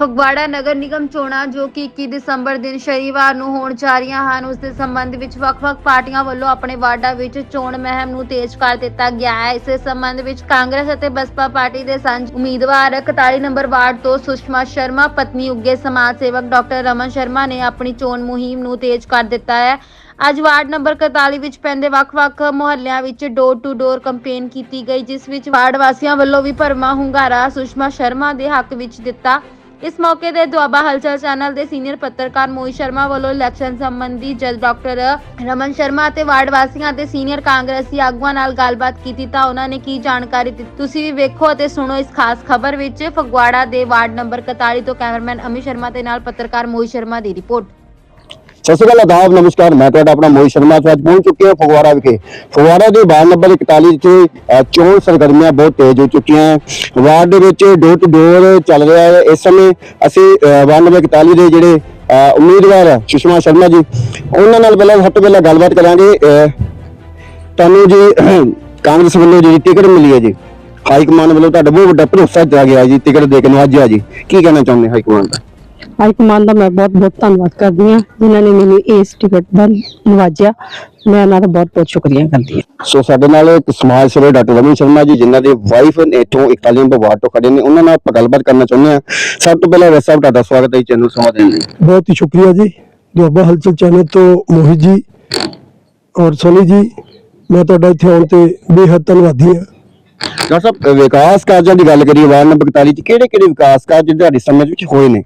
ਫਗਵਾੜਾ ਨਗਰ ਨਿਗਮ ਚੋਣਾਂ ਜੋ ਕਿ 21 ਦਸੰਬਰ ਦਿਨ ਸ਼ਨੀਵਾਰ ਨੂੰ ਹੋਣ ਜਾ ਰਹੀਆਂ ਹਨ, ਉਸ ਦੇ ਸੰਬੰਧ ਵਿੱਚ ਵੱਖ-ਵੱਖ ਪਾਰਟੀਆਂ ਵੱਲੋਂ ਆਪਣੇ ਵਾਰਡਾਂ ਵਿੱਚ ਚੋਣ ਮਹਿਮ ਨੂੰ ਤੇਜ਼ ਕਰ ਦਿੱਤਾ ਗਿਆ ਹੈ। ਇਸੇ ਸੰਬੰਧ ਵਿੱਚ ਕਾਂਗਰਸ ਅਤੇ ਬਸਪਾ ਪਾਰਟੀ ਦੇ ਸਾਂਝ ਉਮੀਦਵਾਰ 41 ਨੰਬਰ ਵਾਰਡ ਤੋਂ ਸੁਸ਼ਮਾ ਸ਼ਰਮਾ, ਪਤਨੀ ਉੱਗੇ ਸਮਾਜ ਸੇਵਕ ਡਾਕਟਰ ਰਮਨ ਸ਼ਰਮਾ ਨੇ ਆਪਣੀ ਚੋਣ ਮੁਹਿੰਮ ਨੂੰ ਤੇਜ਼ ਕਰ ਦਿੱਤਾ ਹੈ। ਅੱਜ ਵਾਰਡ ਨੰਬਰ 41 ਵਿੱਚ ਪੈਂਦੇ ਵੱਖ-ਵੱਖ ਮੁਹੱਲਿਆਂ ਵਿੱਚ ਡੋਰ ਟੂ ਡੋਰ ਕੈਂਪੇਨ ਕੀਤੀ ਗਈ, ਜਿਸ ਵਿੱਚ ਵਾਰਡ ਵਾਸੀਆਂ ਵੱਲੋਂ ਵੀ ਭਰਮਾ ਹੁੰਗਾਰਾ ਸੁਸ਼ਮਾ ਸ਼ਰਮਾ ਦੇ ਹੱਕ ਵਿੱਚ ਦਿੱਤਾ ਇਸ ਮੌਕੇ ਤੇ ਦੁਆਬਾ ਹਲਚਲ ਚੈਨਲ ਦੇ ਸੀਨੀਅਰ ਪੱਤਰਕਾਰ ਮੋਹਿਤ ਸ਼ਰਮਾ ਵੱਲੋਂ ਇਲੈਕਸ਼ਨ ਸੰਬੰਧੀ ਜਦ ਡਾਕਟਰ ਰਮਨ ਸ਼ਰਮਾ ਅਤੇ ਵਾਰਡ ਵਾਸੀਆਂ ਅਤੇ ਸੀਨੀਅਰ ਕਾਂਗਰਸੀ ਆਗੂਆਂ ਨਾਲ ਗੱਲਬਾਤ ਕੀਤੀ ਤਾਂ ਉਹਨਾਂ ਨੇ ਕੀ ਜਾਣਕਾਰੀ ਦਿੱਤੀ? ਤੁਸੀਂ ਵੀ ਵੇਖੋ ਅਤੇ ਸੁਣੋ ਇਸ ਖਾਸ ਖਬਰ ਵਿੱਚ ਫਗਵਾੜਾ ਦੇ ਵਾਰਡ ਨੰਬਰ 41 ਤੋਂ ਕੈਮਰਾਮੈਨ ਅਮਿਤ ਸ਼ਰਮਾ ਦੇ ਨਾਲ ਪੱਤਰਕਾਰ ਮੋਹਿਤ ਸ਼ਰਮਾ ਦੀ ਰਿਪੋਰਟ। ਸਤਿ ਸ਼੍ਰੀ ਅਕਾਲ ਆਦਾਬ ਨਮਸਕਾਰ। ਮੈਂ ਤੁਹਾਡਾ ਆਪਣਾ ਮੋਹਿਤ ਸ਼ਰਮਾ ਅੱਜ ਪਹੁੰਚ ਚੁੱਕੇ ਹਾਂ ਫਗਵਾੜਾ ਵਿਖੇ। ਫਗਵਾੜਾ ਦੇ ਵਾਰਡ ਨੰਬਰ 41 ਚ ਚੋਣ ਸਰਗਰਮੀਆਂ ਬਹੁਤ ਤੇਜ਼ ਹੋ ਚੁੱਕੀਆਂ ਹੈ। ਵਾਰਡ ਦੇ ਵਿੱਚ ਡੋਰ ਟੂ ਡੋਰ ਚੱਲ ਰਿਹਾ ਹੈ। ਇਸ ਸਮੇਂ ਅਸੀਂ ਵਾਰਡ ਨੰਬਰ 41 ਦੇ ਜਿਹੜੇ ਉਮੀਦਵਾਰ ਹੈ ਸੁਸ਼ਮਾ ਸ਼ਰਮਾ ਜੀ ਉਹਨਾਂ ਨਾਲ ਪਹਿਲਾਂ ਸਭ ਤੋਂ ਪਹਿਲਾਂ ਗੱਲਬਾਤ ਕਰਾਂਗੇ। ਅ, ਤੁਹਾਨੂੰ ਜੀ ਕਾਂਗਰਸ ਵੱਲੋਂ ਜਿਹੜੀ ਟਿਕਟ ਮਿਲੀ ਹੈ ਜੀ ਹਾਈ ਕਮਾਂਡ ਵੱਲੋਂ ਤੁਹਾਡਾ ਬਹੁਤ ਵੱਡਾ ਭਰੋਸਾ ਦਿੱਤਾ ਗਿਆ ਜੀ ਟਿਕਟ ਦੇ ਕੇ ਅੱਜ ਆ ਜੀ। ਕੀ ਕਹਿਣਾ ਚਾਹੁੰਦੇ ਹਾਈ ਕਮਾਂਡ ਦਾ? ਹਾਈਕਮਾਨ ਦਾ ਮੈਂ ਬਹੁਤ ਬਹੁਤ ਧੰਨਵਾਦ ਕਰਦੀ ਹਾਂ ਜਿਨ੍ਹਾਂ ਨੇ ਮੈਨੂੰ ਇਸ ਟਿਕਟ ਦਾ ਨਵਾਜਿਆ। ਮੈਂ ਉਹਨਾਂ ਦਾ ਬਹੁਤ ਬਹੁਤ ਸ਼ੁਕਰੀਆ ਕਰਦੀ ਹਾਂ। ਸੋ ਸਾਡੇ ਨਾਲ ਇੱਕ ਸਮਾਜ ਸੇਵੀ ਡਾਕਟਰ ਰਮਨ ਸ਼ਰਮਾ ਜੀ ਜਿਨ੍ਹਾਂ ਦੇ ਵਾਈਫ ਇਥੋਂ 41 ਬਵਾਰ ਤੋਂ ਖੜੇ ਨੇ ਉਹਨਾਂ ਨਾਲ ਆਪਾਂ ਗੱਲਬਾਤ ਕਰਨਾ ਚਾਹੁੰਦੇ ਹਾਂ। ਸਭ ਤੋਂ ਪਹਿਲਾਂ ਰਸਾਬ ਤੁਹਾਡਾ ਸਵਾਗਤ ਹੈ ਚੈਨਲ ਸਮਾਜ ਦੇ ਲਈ। ਬਹੁਤ ਹੀ ਸ਼ੁਕਰੀਆ ਜੀ। ਦੁਆਬਾ ਹਲਚਲ ਚੈਨਲ ਤੋਂ ਮੋਹਿਤ ਜੀ ਔਰ ਸੋਨੀ ਜੀ ਮੈਂ ਤੁਹਾਡਾ ਇੱਥੇ ਆਉਣ ਤੇ ਬੇਹੱਦ ਧੰਨਵਾਦੀ ਹਾਂ। ਡਾਕਟਰ ਸਾਹਿਬ ਵਿਕਾਸ ਕਾਰਜਾਂ ਦੀ ਗੱਲ ਕਰੀਏ ਵਾਰਡ ਨੰਬਰ 41 ਚ ਕਿਹੜੇ ਕਿਹੜੇ ਵਿਕਾਸ ਕਾਰਜ ਤੁਹਾਡੀ ਸਮਝ ਵਿੱਚ ਹੋਏ ਨੇ?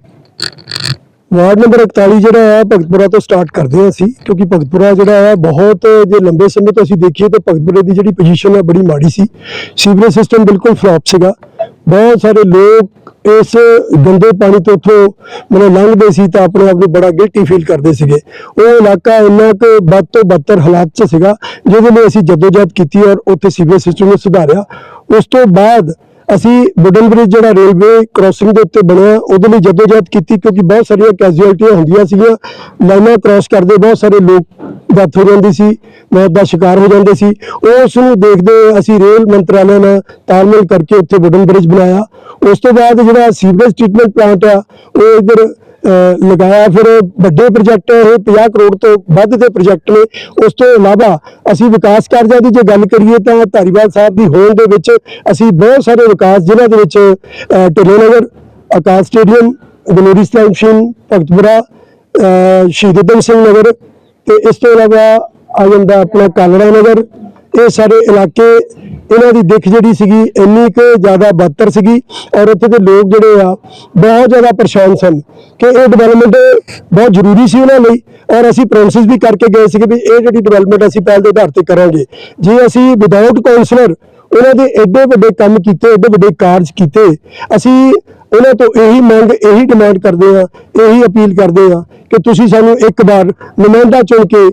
ਵਾਰਡ ਨੰਬਰ 41 ਜਿਹੜਾ ਆ ਭਗਤਪੁਰਾ ਤੋਂ ਸਟਾਰਟ ਕਰਦੇ ਹਾਂ ਅਸੀਂ, ਕਿਉਂਕਿ ਭਗਤਪੁਰਾ ਜਿਹੜਾ ਆ ਬਹੁਤ ਜੇ ਲੰਬੇ ਸਮੇਂ ਤੋਂ ਅਸੀਂ ਦੇਖੀਏ ਤਾਂ ਭਗਤਪੁਰੇ ਦੀ ਜਿਹੜੀ ਪੋਜੀਸ਼ਨ ਹੈ, ਬੜੀ ਮਾੜੀ ਸੀ। ਸੀਵਰੇਜ ਸਿਸਟਮ ਬਿਲਕੁਲ ਫਲॉप ਸੀਗਾ। ਬਹੁਤ ਸਾਰੇ ਲੋਕ ਇਸ ਗੰਦੇ ਪਾਣੀ ਤੋਂ ਉੱਥੋਂ ਮਤਲਬ ਲੰਘਦੇ ਸੀ ਤਾਂ ਆਪਣੇ ਆਪ ਨੂੰ ਬੜਾ ਗਿਲਟੀ ਫੀਲ ਕਰਦੇ ਸੀਗੇ। ਉਹ ਇਲਾਕਾ ਇੰਨਾ ਕੁ ਵੱਧ ਤੋਂ ਬੱਤਰ ਹਾਲਾਤ 'ਚ ਸੀਗਾ, ਜਿਹਦੇ ਲਈ ਅਸੀਂ ਜਦੋਜਹਿਦ ਕੀਤੀ ਔਰ ਉੱਥੇ ਸੀਵਰੇਜ ਸਿਸਟਮ ਨੂੰ ਸੁਧਾਰਿਆ। ਉਸ ਤੋਂ ਬਾਅਦ ਅਸੀਂ ਵੁਡਨ ਬ੍ਰਿਜ ਜਿਹੜਾ ਰੇਲਵੇ ਕ੍ਰਾਸਿੰਗ ਦੇ ਉੱਤੇ ਬਣਿਆ, ਉਹਦੇ ਲਈ ਜਦੋਜਹਿਦ ਕੀਤੀ ਕਿਉਂਕਿ ਬਹੁਤ ਸਾਰੀਆਂ ਕੈਜੂਅਲਟੀਆਂ ਹੁੰਦੀਆਂ ਸੀਗੀਆਂ। ਲਾਈਨਾਂ ਕ੍ਰਾਸ ਕਰਦੇ ਬਹੁਤ ਸਾਰੇ ਲੋਕ ਡੈਥ ਹੋ ਜਾਂਦੀ ਸੀ ਮੌਤ ਦਾ ਸ਼ਿਕਾਰ ਹੋ ਜਾਂਦੇ ਸੀ। ਉਸ ਨੂੰ ਦੇਖਦੇ ਅਸੀਂ ਰੇਲ ਮੰਤਰਾਲੇ ਨਾਲ ਤਾਲਮੇਲ ਕਰਕੇ ਉੱਥੇ ਵੁਡਨ ਬ੍ਰਿਜ ਬਣਾਇਆ। ਉਸ ਤੋਂ ਬਾਅਦ ਜਿਹੜਾ ਸੀਵਰੇਜ ਟ੍ਰੀਟਮੈਂਟ ਪਲਾਂਟ ਆ, ਉਹ ਇਧਰ ਲਗਾਇਆ। ਫਿਰ ਵੱਡੇ ਪ੍ਰੋਜੈਕਟ ਇਹ 50 ਕਰੋੜ ਤੋਂ ਵੱਧ ਦੇ ਪ੍ਰੋਜੈਕਟ ਨੇ। ਉਸ ਤੋਂ ਇਲਾਵਾ ਅਸੀਂ ਵਿਕਾਸ ਕਾਰਜਾਂ ਦੀ ਜੇ ਗੱਲ ਕਰੀਏ ਤਾਂ ਧਾਰੀਵਾਲ ਸਾਹਿਬ ਦੀ ਹੋਂਦ ਦੇ ਵਿੱਚ ਅਸੀਂ ਬਹੁਤ ਸਾਰੇ ਵਿਕਾਸ ਜ਼ਿਲ੍ਹਾ ਦੇ ਵਿੱਚ, ਅਹ, Dhillon Nagar Akash stadium glory station Bhagatpura Shaheed Udham Singh ਨਗਰ ਤੇ ਇਸ ਤੋਂ ਇਲਾਵਾ ਆ ਜਾਂਦਾ ਆਪਣਾ ਕਾਲੜਾ ਨਗਰ। ਇਹ ਸਾਰੇ ਇਲਾਕੇ ਇਹਨਾਂ ਦੀ ਦਿੱਖ ਜਿਹੜੀ ਸੀਗੀ ਇੰਨੀ ਕੁ ਜ਼ਿਆਦਾ ਬਦਤਰ ਸੀਗੀ ਔਰ ਇੱਥੇ ਦੇ ਲੋਕ ਜਿਹੜੇ ਆ ਬਹੁਤ ਜ਼ਿਆਦਾ ਪਰੇਸ਼ਾਨ ਸਨ ਕਿ ਇਹ ਡਿਵੈਲਪਮੈਂਟ ਬਹੁਤ ਜ਼ਰੂਰੀ ਸੀ ਉਹਨਾਂ ਲਈ ਔਰ ਅਸੀਂ ਪ੍ਰੋਮਿਸ ਵੀ ਕਰਕੇ ਗਏ ਸੀਗੇ ਵੀ ਇਹ ਜਿਹੜੀ ਡਿਵੈਲਪਮੈਂਟ ਅਸੀਂ ਪਹਿਲ ਦੇ ਆਧਾਰ ਤੇ ਕਰਾਂਗੇ। ਜੇ ਅਸੀਂ ਵਿਦਆਊਟ ਕਾਉਂਸਲਰ ਉਹਨਾਂ ਦੇ ਐਡੇ ਵੱਡੇ ਕੰਮ ਕੀਤੇ ਐਡੇ ਵੱਡੇ ਕਾਰਜ ਕੀਤੇ। ਅਸੀਂ ਉਹਨਾਂ ਤੋਂ ਇਹੀ ਮੰਗ, ਇਹੀ ਡਿਮਾਂਡ ਕਰਦੇ ਆ ਇਹੀ ਅਪੀਲ ਕਰਦੇ ਆ ਕਿ ਤੁਸੀਂ ਸਾਨੂੰ ਇੱਕ ਵਾਰ ਨੁਮਾਇੰਦਾ ਚੁਣ ਕੇ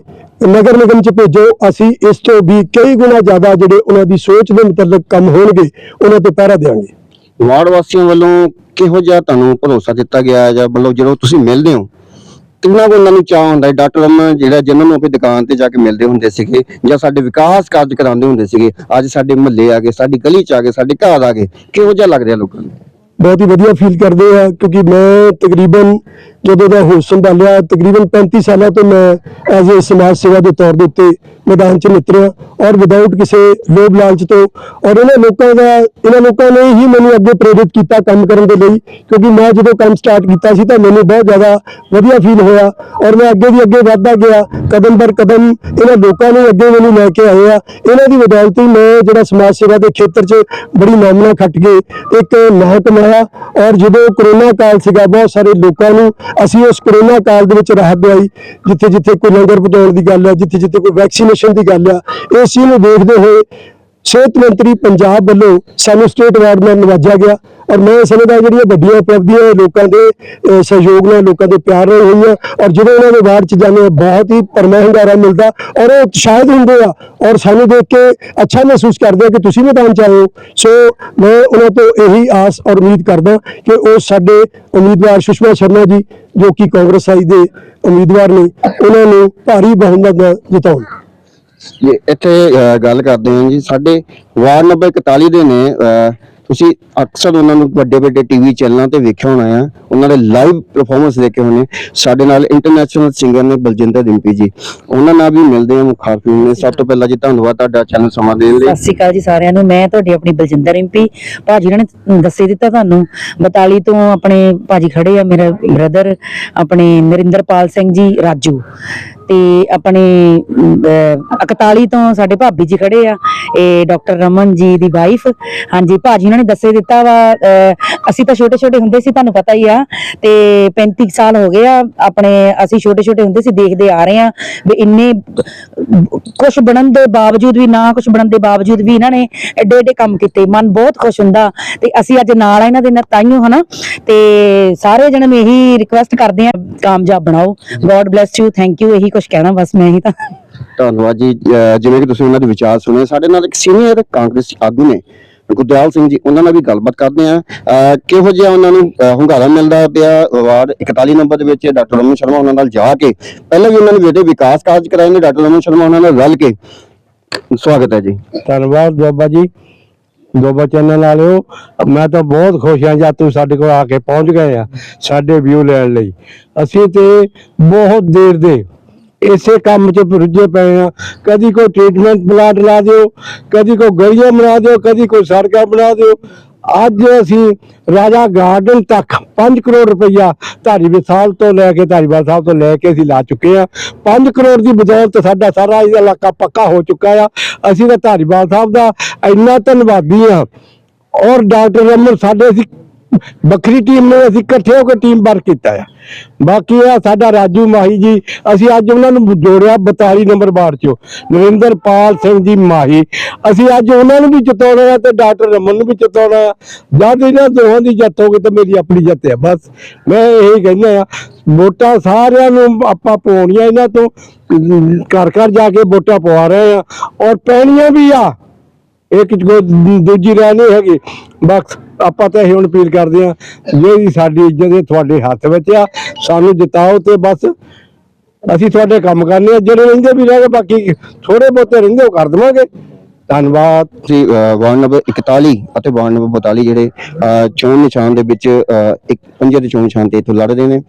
ਨਗਰ ਨਿਗਮ ਚ ਭੇਜੋ। ਅਸੀਂ ਇਸ ਤੋਂ ਵੀ ਕਈ ਗੁਣਾ ਜ਼ਿਆਦਾ ਜਿਹੜੇ ਉਹਨਾਂ ਦੀ ਸੋਚ ਦੇ ਮੁਤਲਕ ਕੰਮ ਹੋਣਗੇ, ਉਹਨਾਂ ਤੇ ਪਹਿਰਾ ਦੇਵਾਂਗੇ ਵਾਰਡ ਵਾਸੀਆਂ ਵੱਲੋਂ ਕਿਹੋ ਜਿਹਾ ਤੁਹਾਨੂੰ ਭਰੋਸਾ ਦਿੱਤਾ ਗਿਆ ਜਾਂ ਮਤਲਬ ਜਦੋਂ ਤੁਸੀਂ ਮਿਲਦੇ ਹੋ ਕਿੰਨਾ ਕੁ ਉਹਨਾਂ ਨੂੰ ਚਾਹ ਹੁੰਦਾ ਹੈ ਡਾਕਟਰ ਅਮਨ ਜਿਹੜਾ ਜਿਨ੍ਹਾਂ ਨੂੰ ਆਪਣੀ ਦੁਕਾਨ ਤੇ ਜਾ ਕੇ ਮਿਲਦੇ ਹੁੰਦੇ ਸੀਗੇ ਜਾਂ ਸਾਡੇ ਵਿਕਾਸ ਕਾਰਜ ਕਰਾਉਂਦੇ ਹੁੰਦੇ ਸੀਗੇ, ਅੱਜ ਸਾਡੇ ਮੁਹੱਲੇ ਆ ਗਏ, ਸਾਡੀ ਗਲੀ ਚ ਆ ਗਏ, ਸਾਡੇ ਘਰ ਆ ਗਏ, ਕਿਹੋ ਜਿਹਾ ਲੱਗ ਰਿਹਾ ਲੋਕਾਂ ਨੂੰ? ਬਹੁਤ ਹੀ ਵਧੀਆ ਫੀਲ ਕਰਦੇ ਆ, ਕਿਉਂਕਿ ਮੈਂ ਤਕਰੀਬਨ ਜਦੋਂ ਦਾ ਹੋਸ਼ ਸੰਭਾਲਿਆ, ਤਕਰੀਬਨ 35 ਸਾਲਾਂ ਤੋਂ ਮੈਂ ਐਜ਼ ਅ ਸਮਾਜ ਸੇਵਾ ਦੇ ਤੌਰ ਦੇ ਉੱਤੇ ਮੈਦਾਨ 'ਚ ਨਿਤਰਿਆ ਔਰ ਵਿਦਆਊਟ ਕਿਸੇ ਲੋਭ ਲਾਲਚ ਤੋਂ ਔਰ ਇਹਨਾਂ ਲੋਕਾਂ ਦਾ, ਇਹਨਾਂ ਲੋਕਾਂ ਨੇ ਹੀ ਮੈਨੂੰ ਅੱਗੇ ਪ੍ਰੇਰਿਤ ਕੀਤਾ ਕੰਮ ਕਰਨ ਦੇ ਲਈ, ਕਿਉਂਕਿ ਮੈਂ ਜਦੋਂ ਕੰਮ ਸਟਾਰਟ ਕੀਤਾ ਸੀ ਤਾਂ ਮੈਨੂੰ ਬਹੁਤ ਜ਼ਿਆਦਾ ਵਧੀਆ ਫੀਲ ਹੋਇਆ ਔਰ ਮੈਂ ਅੱਗੇ ਵੀ ਅੱਗੇ ਵਧਦਾ ਗਿਆ, ਕਦਮ ਪਰ ਕਦਮ ਇਹਨਾਂ ਲੋਕਾਂ ਨੇ ਅੱਗੇ ਮੈਨੂੰ ਲੈ ਕੇ ਆਏ ਆ। ਇਹਨਾਂ ਦੀ ਬਦੌਲਤ ਹੀ ਮੈਂ ਜਿਹੜਾ ਸਮਾਜ ਸੇਵਾ ਦੇ ਖੇਤਰ 'ਚ ਬੜੀ ਨਾਮਨਾ ਖੱਟ ਕੇ ਇੱਕ ਮਹਿਕਮਾ ਕਮਾਇਆ ਔਰ ਜਦੋਂ ਕਰੋਨਾ ਕਾਲ ਸੀਗਾ, ਬਹੁਤ ਸਾਰੇ ਲੋਕਾਂ ਨੂੰ ਅਸੀਂ ਉਸ ਕਰੋਨਾ ਕਾਲ ਦੇ ਵਿੱਚ ਰਾਹਤ ਦਿਵਾਈ ਜਿੱਥੇ ਜਿੱਥੇ ਕੋਈ ਲੰਗਰ ਪਹੁੰਚਾਉਣ ਦੀ ਗੱਲ ਹੈ ਜਿੱਥੇ ਜਿੱਥੇ ਕੋਈ ਵੈਕਸੀਨੇਸ਼ਨ ਦੀ ਗੱਲ ਹੈ ਇਸ ਚੀਜ਼ ਨੂੰ ਦੇਖਦੇ ਹੋਏ ਸਿਹਤ ਮੰਤਰੀ ਪੰਜਾਬ ਵੱਲੋਂ ਸਾਨੂੰ ਸਟੇਟ ਅਵਾਰਡ ਨਾਲ ਨਵਾਜਿਆ ਗਿਆ ਔਰ ਮੈਂ ਸਮਝਦਾ ਜਿਹੜੀਆਂ ਵੱਡੀਆਂ ਉਪਲਬਧੀਆਂ ਇਹ ਲੋਕਾਂ ਦੇ ਸਹਿਯੋਗ ਨਾਲ ਲੋਕਾਂ ਦੇ ਪਿਆਰ ਨਾਲ ਹੋਈਆਂ ਔਰ ਜਦੋਂ ਉਹਨਾਂ ਦੇ ਵਾਰਡ 'ਚ ਜਾਂਦੇ ਹਾਂ, ਬਹੁਤ ਹੀ ਪਰਮਾ ਹੁੰਗਾਰਾ ਮਿਲਦਾ ਔਰ ਉਹ ਉਤਸ਼ਾਹਿਤ ਹੁੰਦੇ ਆ ਔਰ ਸਾਨੂੰ ਦੇਖ ਕੇ ਅੱਛਾ ਮਹਿਸੂਸ ਕਰਦੇ ਆ ਕਿ ਤੁਸੀਂ ਮੈਦਾਨ 'ਚ ਆਏ ਹੋ। ਸੋ ਮੈਂ ਉਹਨਾਂ ਤੋਂ ਇਹੀ ਆਸ ਔਰ ਉਮੀਦ ਕਰਦਾ ਕਿ ਉਹ ਸਾਡੇ ਉਮੀਦਵਾਰ ਸੁਸ਼ਮਾ ਸ਼ਰਮਾ ਜੀ ਜੋ ਕਿ ਕਾਂਗਰਸ ਆਈ ਦੇ ਉਮੀਦਵਾਰ ਨੇ ਉਹਨਾਂ ਨੂੰ ਭਾਰੀ ਬਹੁਮਤ ਜਿਤਾਉਣ। ਇੱਥੇ ਗੱਲ ਕਰਦੇ ਹਾਂ ਜੀ। ਸਾਡੇ ਵਾਰਡ ਨੰਬਰ 41 ਦੇ ਨੇ ਤੁਸੀਂ ਅਕਸਰ ਉਹਨਾਂ ਨੂੰ ਵੱਡੇ ਵੱਡੇ ਟੀਵੀ ਚੈਨਲਾਂ ਤੇ ਵੇਖਿਆ ਹੋਣਾ ਆ। ਉਹਨਾਂ ਦੇ ਲਾਈਵ ਪਰਫਾਰਮੈਂਸ ਦੇਖੇ ਹੋਣੇ। ਸਾਡੇ ਨਾਲ ਇੰਟਰਨੈਸ਼ਨਲ ਸਿੰਗਰ ਨੇ ਬਲਜਿੰਦਰ ਰਿੰਪੀ ਜੀ। ਉਹਨਾਂ ਨਾਲ ਵੀ ਮਿਲਦੇ ਹਾਂ ਮੁਖਾਰਫੀ ਨੇ। ਸਭ ਤੋਂ ਪਹਿਲਾਂ ਜੀ ਧੰਨਵਾਦ ਤੁਹਾਡਾ ਚੈਨਲ ਸਮਾਂ ਦੇਣ ਲਈ। ਸਤਿ ਸ਼੍ਰੀ ਅਕਾਲ ਜੀ ਸਾਰਿਆਂ ਨੂੰ। ਮੈਂ ਤੁਹਾਡੀ ਆਪਣੀ ਬਲਜਿੰਦਰ ਐਮਪੀ ਭਾਜੀ ਉਹਨਾਂ ਨੇ ਦੱਸੇ ਦਿੱਤਾ ਤੁਹਾਨੂੰ। 42 ਤੋਂ ਆਪਣੇ ਭਾਜੀ ਖੜੇ ਆ, ਮੇਰਾ ਬ੍ਰਦਰ ਆਪਣੇ ਨਰਿੰਦਰਪਾਲ ਸਿੰਘ ਜੀ, ਰਾਜੂ। ਤੇ ਆਪਣੇ ਅਹ, 41 ਤੋਂ ਸਾਡੇ ਭਾਬੀ ਜੀ ਖੜੇ ਆ ਇਹ ਡਾਕਟਰ ਰਮਨ ਜੀ ਦੀ ਵਾਈਫ ਹਾਂਜੀ ਭਾਜੀ ਉਹਨਾਂ ਨੇ ਦੱਸੇ ਦਿੱਤਾ ਵਾ ਅਸੀਂ ਤਾਂ ਛੋਟੇ ਛੋਟੇ ਹੁੰਦੇ ਸੀ ਤੁਹਾਨੂੰ ਪਤਾ ਹੀ ਆ। ਤੇ 35 ਸਾਲ ਹੋ ਗਏ ਆ ਆਪਣੇ ਅਸੀਂ ਛੋਟੇ ਛੋਟੇ ਹੁੰਦੇ ਸੀ ਦੇਖਦੇ ਆ ਰਹੇ ਆ ਵੀ ਇੰਨੇ ਕੁਝ ਬਣਨ ਦੇ ਬਾਵਜੂਦ ਵੀ ਨਾ ਕੁਝ ਬਣਨ ਦੇ ਬਾਵਜੂਦ ਵੀ ਇਹਨਾਂ ਨੇ ਐਡੇ ਐਡੇ ਕੰਮ ਕੀਤੇ। ਮਨ ਬਹੁਤ ਖੁਸ਼ ਹੁੰਦਾ ਤੇ ਅਸੀਂ ਅੱਜ ਨਾਲ ਆ ਇਹਨਾਂ ਦੇ ਨਾਲ ਤਾਈਓ ਹਨਾ? ਤੇ ਸਾਰੇ ਜਣੇ ਨੂੰ ਇਹੀ ਰਿਕੁਐਸਟ ਕਰਦੇ ਆ ਕਾਮਯਾਬ ਬਣਾਓ। God bless you thank you ਇਹੀ ਕੁਝ ਕਹਿਣਾ ਬਸ ਮੈਂ ਇਹੀ ਤਾਂ। ਧੰਨਵਾਦ ਜੀ। ਅਹ ਜਿਵੇਂ ਕਿ ਤੁਸੀਂ ਉਹਨਾਂ ਦੇ ਵਿਚਾਰ ਸੁਣੇ ਸਾਡੇ ਨਾਲ ਇੱਕ ਸੀਨੀਅਰ ਕਾਂਗਰਸੀ ਆਗੂ ਨੇ ਗੁਰਦਿਆਲ ਸਿੰਘ ਜੀ ਉਹਨਾਂ ਨਾਲ ਵੀ ਗੱਲਬਾਤ ਕਰਦੇ ਆ ਕਿਹੋ ਜਿਹਾ ਉਹਨਾਂ ਨੂੰ ਅਹ, ਹੁੰਗਾਰਾ ਮਿਲਦਾ ਪਿਆ ਵਾਰਡ 41 ਨੰਬਰ ਦੇ ਵਿੱਚ ਡਾਕਟਰ ਰਮਨ ਸ਼ਰਮਾ ਉਹਨਾਂ ਨਾਲ ਜਾ ਕੇ। ਪਹਿਲਾਂ ਵੀ ਉਹਨਾਂ ਨੇ ਜਿਹੜੇ ਵਿਕਾਸ ਕਾਰਜ ਕਰਾਏ ਨੇ ਡਾਕਟਰ ਰਮਨ ਸ਼ਰਮਾ ਉਹਨਾਂ ਨਾਲ ਰਲ ਕੇ। ਸਵਾਗਤ ਹੈ ਜੀ। ਧੰਨਵਾਦ ਬਾਬਾ ਜੀ ਦੋਬਾ ਚੈਨਲ ਵਾਲਿਓ। ਮੈਂ ਤਾਂ ਬਹੁਤ ਖੁਸ਼ ਹਾਂ ਜਦ ਤੁਸੀਂ ਸਾਡੇ ਕੋਲ ਆ ਕੇ ਪਹੁੰਚ ਗਏ ਆ ਸਾਡੇ ਵਿਊ ਲੈਣ ਲਈ। ਅਸੀਂ ਤੇ ਬਹੁਤ ਦੇਰ ਦੇ ਇਸੇ ਕੰਮ 'ਚ ਰੁੱਝੇ ਪਏ ਆ। ਕਦੀ ਕੋਈ ਟ੍ਰੀਟਮੈਂਟ ਪਲਾਂਟ ਲਾ ਦਿਓ, ਕਦੀ ਕੋਈ ਗਲੀਆਂ ਬਣਾ ਦਿਓ, ਕਦੀ ਕੋਈ ਸੜਕਾਂ ਬਣਾ ਦਿਓ। ਅੱਜ ਅਸੀਂ ਰਾਜਾ ਗਾਰਡਨ ਤੱਕ 5 ਕਰੋੜ ਰੁਪਈਆ ਧਾਰੀ ਵਿਸਾਲ ਤੋਂ ਲੈ ਕੇ ਧਾਰੀਵਾਲ ਸਾਹਿਬ ਤੋਂ ਲੈ ਕੇ ਅਸੀਂ ਲਾ ਚੁੱਕੇ ਆ। 5 ਕਰੋੜ ਦੀ ਬਦੌਲਤ ਸਾਡਾ ਸਾਰਾ ਇਲਾਕਾ ਪੱਕਾ ਹੋ ਚੁੱਕਾ ਆ। ਅਸੀਂ ਤਾਂ ਧਾਰੀਵਾਲ ਸਾਹਿਬ ਦਾ ਇੰਨਾ ਧੰਨਵਾਦੀ ਆ। ਔਰ ਡਾਕਟਰ ਰਮਨ ਸਾਡੇ ਅਸੀਂ ਵੱਖਰੀ ਟੀਮ ਨੇ ਅਸੀਂ ਇਕੱਠੇ ਹੋ ਕੇ ਟੀਮ ਵਰਕ ਕੀਤਾ ਆ। ਬਾਕੀ ਆ ਸਾਡਾ ਰਾਜੂ ਮਾਹੀ ਜੀ, ਅਸੀਂ ਅੱਜ ਉਹਨਾਂ ਨੂੰ ਜੋੜਿਆ 42 ਨੰਬਰ ਵਾਰਡ ਚੋਂ। ਨਰਿੰਦਰਪਾਲ ਸਿੰਘ ਜੀ ਮਾਹੀ, ਅਸੀਂ ਅੱਜ ਉਹਨਾਂ ਨੂੰ ਵੀ ਜਿਤਾਉਣਾ ਹੈ ਤੇ ਡਾਕਟਰ ਰਮਨ ਨੂੰ ਵੀ ਜਿਤਾਉਣਾ ਹੈ। ਜਦ ਇਹਨਾਂ ਦੋਹਾਂ ਦੀ ਜਿੱਤ ਹੋਵੇ ਤਾਂ ਮੇਰੀ ਆਪਣੀ ਜਿੱਤ ਹੈ ਬਸ ਮੈਂ ਇਹੀ ਕਹਿੰਦਾ ਆ, ਵੋਟਾਂ ਸਾਰਿਆਂ ਨੂੰ ਆਪਾਂ ਪਾਉਣੀਆਂ ਇਹਨਾਂ ਤੋਂ। ਘਰ ਘਰ ਜਾ ਕੇ ਵੋਟਾਂ ਪਵਾ ਰਹੇ ਆ। ਔਰ ਪੈਣੀਆਂ ਵੀ ਆ। ਇੱਕ ਕੋਈ ਦੂਜੀ ਰਾਹ ਨਹੀਂ ਹੈਗੀ। ਬਸ ਆਪਾਂ ਤਾਂ ਇਹ ਹੁਣ ਅਪੀਲ ਕਰਦੇ ਆ ਜਿਹੜੀ ਸਾਡੀ ਇੱਜ਼ਤ ਇਹ ਤੁਹਾਡੇ ਹੱਥ ਵਿੱਚ ਆ, ਸਾਨੂੰ ਜਿਤਾਓ ਤੇ ਬਸ ਅਸੀਂ ਤੁਹਾਡੇ ਕੰਮ ਕਰਨੇ ਆ, ਜਿਹੜੇ ਰਹਿੰਦੇ ਵੀ ਰਹਿ ਗਏ, ਬਾਕੀ ਥੋੜੇ ਬਹੁਤੇ ਰਹਿੰਦੇ ਉਹ ਕਰ ਦੇਵਾਂਗੇ। ਧੰਨਵਾਦ। ਜੀ ਵਾਰਡ ਨੰਬਰ 41 ਅਤੇ ਵਾਰਡ ਨੰਬਰ 42 ਜਿਹੜੇ ਚੋਣ ਨਿਸ਼ਾਨ ਦੇ ਵਿੱਚ ਇੱਕ ਪੰਜੇ ਦੇ ਚੋਣ ਨਿਸ਼ਾਨ ਤੇ ਇੱਥੋਂ ਲੜ ਰਹੇ ਨੇ।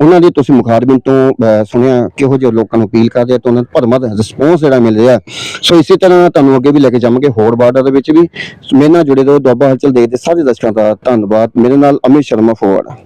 ਉਹਨਾਂ ਦੀ ਤੁਸੀਂ ਮੁਖਾਰਬਿਨ ਤੋਂ ਸੁਣਿਆ ਕਿਹੋ ਜਿਹੇ ਲੋਕਾਂ ਨੂੰ ਅਪੀਲ ਕਰਦੇ ਆ ਤੇ ਉਹਨਾਂ ਦਾ ਭਰਮਾ ਰਿਸਪੌਂਸ ਜਿਹੜਾ ਮਿਲ ਰਿਹਾ। ਸੋ ਇਸੇ ਤਰ੍ਹਾਂ ਤੁਹਾਨੂੰ ਅੱਗੇ ਵੀ ਲੈ ਕੇ ਜਾਵਾਂਗੇ ਹੋਰ ਵਾਰਡਾਂ ਦੇ ਵਿੱਚ ਵੀ। ਮੇਰੇ ਨਾਲ ਜੁੜੇ ਰਹੋ ਦੁਆਬਾ ਹਲਚਲ ਦੇਖਦੇ ਸਾਰੇ ਦਰਸ਼ਕਾਂ ਦਾ ਧੰਨਵਾਦ। ਮੇਰੇ ਨਾਲ ਅਮਿਤ ਸ਼ਰਮਾ ਫੋਰਡ।